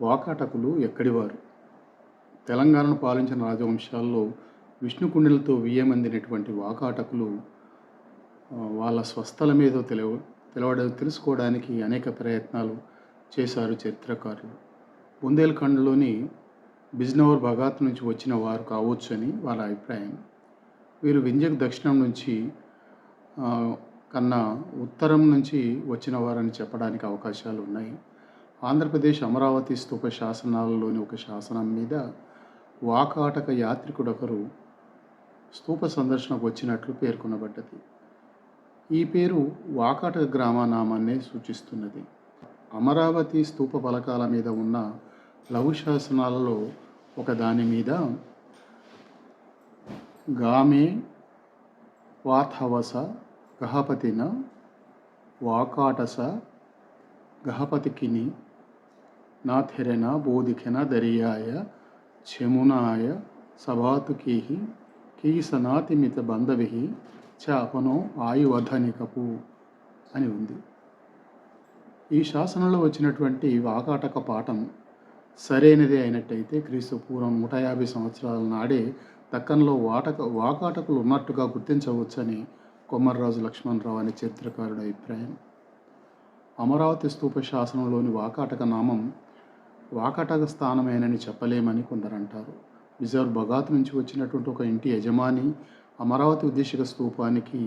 వాకాటకులు ఎక్కడివారు? తెలంగాణను పాలించిన రాజవంశాల్లో విష్ణుకుండిలతో వియ్యమందినటువంటి వాకాటకులు వాళ్ళ స్వస్థల మీద తెలివ తెలవడ తెలుసుకోవడానికి అనేక ప్రయత్నాలు చేశారు చరిత్రకారులు. బుందేల్ఖండ్లోని బిజ్నవర్ భగాత్ నుంచి వచ్చిన వారు కావచ్చు అని వాళ్ళ అభిప్రాయం. వీరు వింజకు దక్షిణం నుంచి కన్నా ఉత్తరం నుంచి వచ్చిన వారని చెప్పడానికి అవకాశాలు ఉన్నాయి ఆంధ్రప్రదేశ్ అమరావతి స్థూప శాసనాలలోని ఒక శాసనం మీద వాకాటక యాత్రికుడొకరు స్థూప సందర్శనకు వచ్చినట్లు పేర్కొనబడ్డది. ఈ పేరు వాకాటక గ్రామనామాన్నే సూచిస్తున్నది. అమరావతి స్థూప ఫలకాల మీద ఉన్న లఘు శాసనాలలో ఒక దాని మీద గామే వాథవస గహపతిన వాకాటస గహపతికిని నాథెరెన బోధికెన దరియాయ చెమునాయ సభాతుకీహి కీసనాతిమిత బంధవిహి చ అపనో ఆయువధనికపు అని ఉంది. ఈ శాసనంలో వచ్చినటువంటి వాకాటక పాఠం సరైనదే అయినట్టయితే క్రీస్తు పూర్వం నూట యాభై సంవత్సరాల నాడే దక్కన్లో వాటక వాకాటకులు ఉన్నట్టుగా గుర్తించవచ్చని కొమ్మర్రాజు లక్ష్మణరావు అనే చరిత్రకారుడు అభిప్రాయం. అమరావతి స్తూప శాసనంలోని వాకాటక నామం వాకాటక స్థానమేనని చెప్పలేమని కొందరు అంటారు విజయర్ బగాత్ నుంచి వచ్చినటువంటి ఒక ఇంటి యజమాని అమరావతి ఉద్దేశిక స్తూపానికి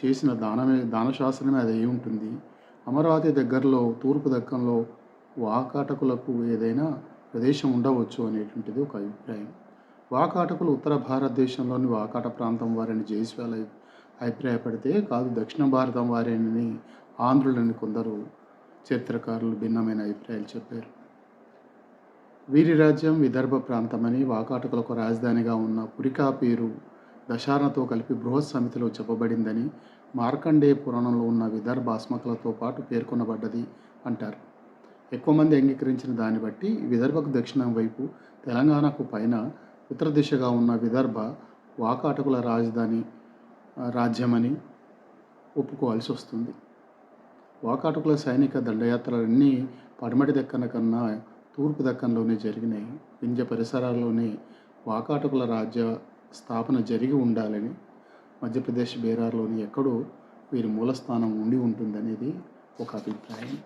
చేసిన దానమే దానశాస్త్రమే అది అయి ఉంటుంది. అమరావతి దగ్గరలో తూర్పు దక్కంలో వాకాటకులకు ఏదైనా ప్రదేశం ఉండవచ్చు అనేటువంటిది ఒక అభిప్రాయం. వాకాటకులు ఉత్తర భారతదేశంలోని వాకాట ప్రాంతం వారిని జైస్వాల్ అభిప్రాయపడితే కాదు దక్షిణ భారతం వారిని ఆంధ్రులని కొందరు చరిత్రకారులు భిన్నమైన అభిప్రాయాలు చెప్పారు. వీరి రాజ్యం విదర్భ ప్రాంతమని వాకాటకులకు రాజధానిగా ఉన్న పురికా పేరు దశారణతో కలిపి బృహత్ సమితిలో చెప్పబడిందని మార్కండేయ పురాణంలో ఉన్న విదర్భ అస్మకులతో పాటు పేర్కొనబడ్డది అంటారు. ఎక్కువ మంది అంగీకరించిన దాన్ని బట్టి విదర్భకు దక్షిణం వైపు తెలంగాణకు పైన ఉత్తర దిశగా ఉన్న విదర్భ వాకాటకుల రాజధాని రాజ్యమని ఒప్పుకోవాల్సి వస్తుంది. వాకాటకుల సైనిక దండయాత్రలన్నీ పడమటి దక్కన కన్నా తూర్పు దక్కన్లోనే జరిగినాయి. వింజ పరిసరాల్లోనే వాకాటకుల రాజ్య స్థాపన జరిగి ఉండాలని మధ్యప్రదేశ్ బీరార్లోని ఎక్కడో వీరి మూలస్థానం ఉండి ఉంటుందనేది ఒక అభిప్రాయం.